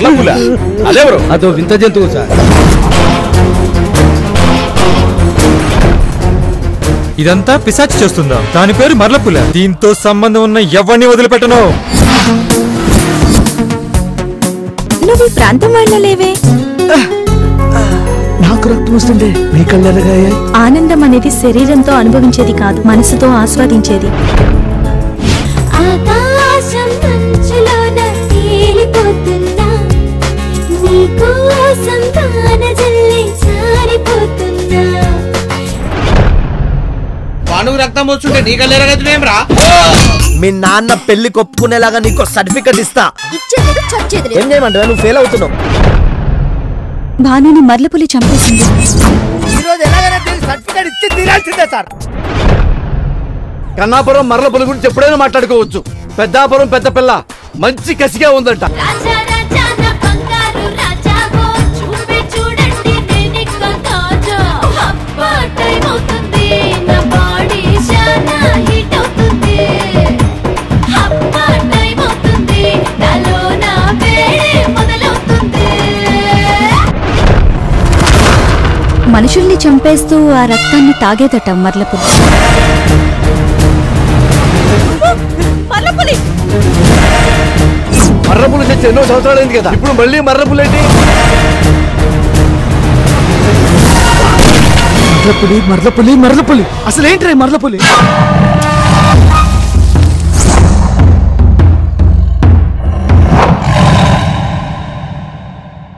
మరలపుల అదెవరు? అదో వింత జంతువు సార్. ఇదంతా పిశాచి చేస్తుందా? దాని పేరు మర్లపుల దీంతో సంబంధం ఉన్న ఎవరిని వదిలిపెట్టను? నువ్వు ఈ ప్రాంతం వాళ్ళలేవే? నాకు రక్తం వస్తుండే మీ కళ్ళు ఎలాగాయాయి ఆనందం అనేది శరీరంతో అనుభవించేది కాదు మనసుతో ఆస్వాదించేది. పానుగు రక్తం వస్తుంటే నీ కళ్ళు ఎరగదునేం రా మీ నాన్న పెళ్ళి కొప్పుకునేలాగా నీకు సర్టిఫికెట్ ఇస్తా. ఇచ్చేది చచ్చేది ఏం చేయమంటావా? నువ్వు ఫెయిల్ అవుతున్నావు. భానుని మర్లపులి చంపేసింది. ఈ రోజు ఎలాగైనా సర్టిఫికెట్ ఇచ్చి తీరాల్సిందే సార్. కన్నాపురం మరలపుల గురించి ఎప్పుడైనా మాట్లాడుకోవచ్చు. పెద్దాపురం పెద్ద పిల్ల. మంచి కసిగా ఉందంట. మనుషుల్ని చంపేస్తూ ఆ రక్తాన్ని తాగేదట మర్లపులి మర్రపులు తెచ్చి ఎన్నో సంవత్సరాలు అయింది కదా. ఇప్పుడు మళ్ళీ మర్రపులు ఏంటి? మర్లపులి మర్లపులి మర్లపులి అసలు ఏంటి మర్లపులి